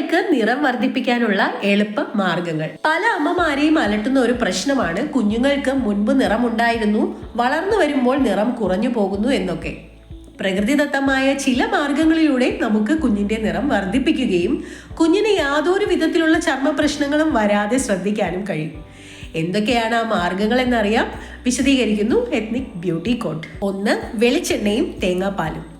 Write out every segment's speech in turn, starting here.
കുഞ്ഞുങ്ങൾക്ക് നിറം വർദ്ധിപ്പിക്കാനുള്ള എളുപ്പ മാർഗങ്ങൾ. പല അമ്മമാരെയും അലട്ടുന്ന ഒരു പ്രശ്നമാണ് കുഞ്ഞുങ്ങൾക്ക് മുൻപ് നിറമുണ്ടായിരുന്നു വളർന്നു വരുമ്പോൾ നിറം കുറഞ്ഞു പോകുന്നു എന്നൊക്കെ. പ്രകൃതിദത്തമായ ചില മാർഗങ്ങളിലൂടെ നമുക്ക് കുഞ്ഞിന്റെ നിറം വർദ്ധിപ്പിക്കുകയും കുഞ്ഞിന് യാതൊരു വിധത്തിലുള്ള ചർമ്മ പ്രശ്നങ്ങളും വരാതെ ശ്രദ്ധിക്കാനും കഴിയും. എന്തൊക്കെയാണ് ആ മാർഗങ്ങൾ എന്നറിയാം വിശദീകരിക്കുന്നു എത്നിക് ബ്യൂട്ടി കോട്ട് ഒന്ന് വെളിച്ചെണ്ണയും തേങ്ങാപ്പാലും.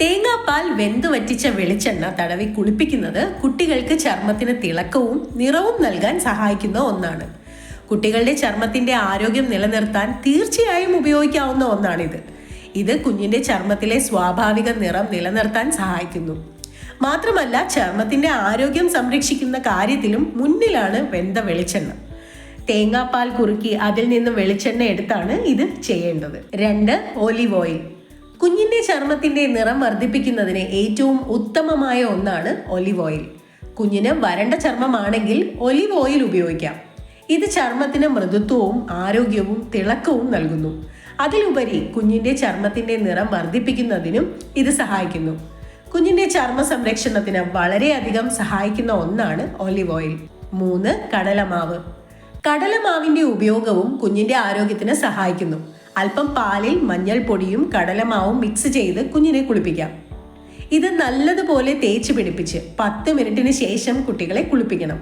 തേങ്ങാപ്പാൽ വെന്ത് വറ്റിച്ച വെളിച്ചെണ്ണ തടവി കുളിപ്പിക്കുന്നത് കുട്ടികൾക്ക് ചർമ്മത്തിന് തിളക്കവും നിറവും നൽകാൻ സഹായിക്കുന്ന ഒന്നാണ്. കുട്ടികളുടെ ചർമ്മത്തിന്റെ ആരോഗ്യം നിലനിർത്താൻ തീർച്ചയായും ഉപയോഗിക്കാവുന്ന ഒന്നാണിത്. ഇത് കുഞ്ഞിന്റെ ചർമ്മത്തിലെ സ്വാഭാവിക നിറം നിലനിർത്താൻ സഹായിക്കുന്നു. മാത്രമല്ല ചർമ്മത്തിന്റെ ആരോഗ്യം സംരക്ഷിക്കുന്ന കാര്യത്തിലും മുന്നിലാണ് വെന്ത വെളിച്ചെണ്ണ. തേങ്ങാപ്പാൽ കുറുക്കി അതിൽ നിന്ന് വെളിച്ചെണ്ണ എടുത്താണ് ഇത് ചെയ്യേണ്ടത്. രണ്ട് ഓലിവ് ഓയിൽ. കുഞ്ഞിന്റെ ചർമ്മത്തിന്റെ നിറം വർദ്ധിപ്പിക്കുന്നതിന് ഏറ്റവും ഉത്തമമായ ഒന്നാണ് ഒലിവ് ഓയിൽ. കുഞ്ഞിന് വരണ്ട ചർമ്മമാണെങ്കിൽ ഒലിവ് ഓയിൽ ഉപയോഗിക്കാം. ഇത് ചർമ്മത്തിന് മൃദുത്വവും ആരോഗ്യവും തിളക്കവും നൽകുന്നു. അതിലുപരി കുഞ്ഞിന്റെ ചർമ്മത്തിന്റെ നിറം വർദ്ധിപ്പിക്കുന്നതിനും ഇത് സഹായിക്കുന്നു. കുഞ്ഞിന്റെ ചർമ്മ സംരക്ഷണത്തിന് വളരെയധികം സഹായിക്കുന്ന ഒന്നാണ് ഒലിവ് ഓയിൽ. മൂന്ന് കടലമാവ്. കടലമാവിന്റെ ഉപയോഗവും കുഞ്ഞിന്റെ ആരോഗ്യത്തിന് സഹായിക്കുന്നു. അല്പം പാലിൽ മഞ്ഞൾപ്പൊടിയും കടലമാവും മിക്സ് ചെയ്ത് കുഞ്ഞിനെ കുളിപ്പിക്കാം. ഇത് നല്ലതുപോലെ തേച്ച് പിടിപ്പിച്ച് പത്ത് മിനിറ്റിന് ശേഷം കുട്ടികളെ കുളിപ്പിക്കണം.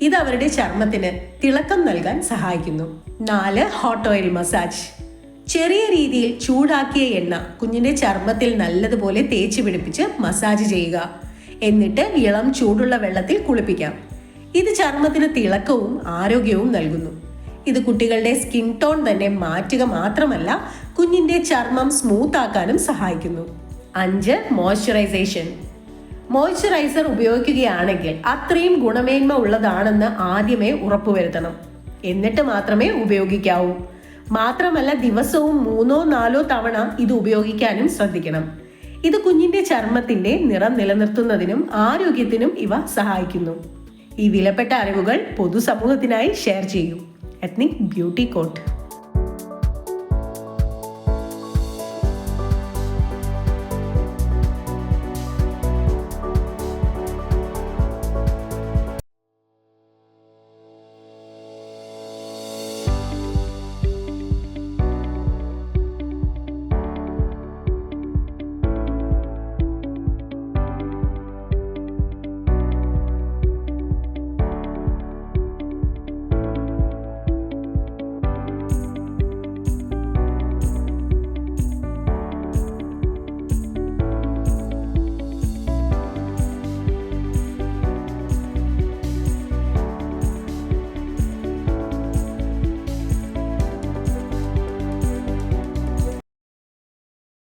ഇത് അവരുടെ ചർമ്മത്തിന് തിളക്കം നൽകാൻ സഹായിക്കുന്നു. നാല് ഹോട്ട് ഓയിൽ മസാജ് ചെറിയ രീതിയിൽ ചൂടാക്കിയ എണ്ണ കുഞ്ഞിന്റെ ചർമ്മത്തിൽ നല്ലതുപോലെ തേച്ച് പിടിപ്പിച്ച് മസാജ് ചെയ്യുക. എന്നിട്ട് ഇളം ചൂടുള്ള വെള്ളത്തിൽ കുളിപ്പിക്കാം. ഇത് ചർമ്മത്തിന് തിളക്കവും ആരോഗ്യവും നൽകുന്നു. ഇത് കുട്ടികളുടെ സ്കിൻ ടോൺ തന്നെ മാറ്റുക മാത്രമല്ല കുഞ്ഞിന്റെ ചർമ്മം സ്മൂത്ത് ആക്കാനും സഹായിക്കുന്നു. അഞ്ച് മോയ്സ്ചറൈസേഷൻ മോയ്സ്ചറൈസർ ഉപയോഗിക്കുകയാണെങ്കിൽ അത്രയും ഗുണമേന്മ ഉള്ളതാണെന്ന് ആദ്യമേ ഉറപ്പുവരുത്തണം. എന്നിട്ട് മാത്രമേ ഉപയോഗിക്കാവൂ. മാത്രമല്ല ദിവസവും മൂന്നോ നാലോ തവണ ഇത് ഉപയോഗിക്കാനും ശ്രദ്ധിക്കണം. ഇത് കുഞ്ഞിന്റെ ചർമ്മത്തിന്റെ നിറം നിലനിർത്തുന്നതിനും ആരോഗ്യത്തിനും ഇവ സഹായിക്കുന്നു. ഈ വിലപ്പെട്ട അറിവുകൾ പൊതുസമൂഹത്തിനായി ഷെയർ ചെയ്യൂ. Ethnic beauty coat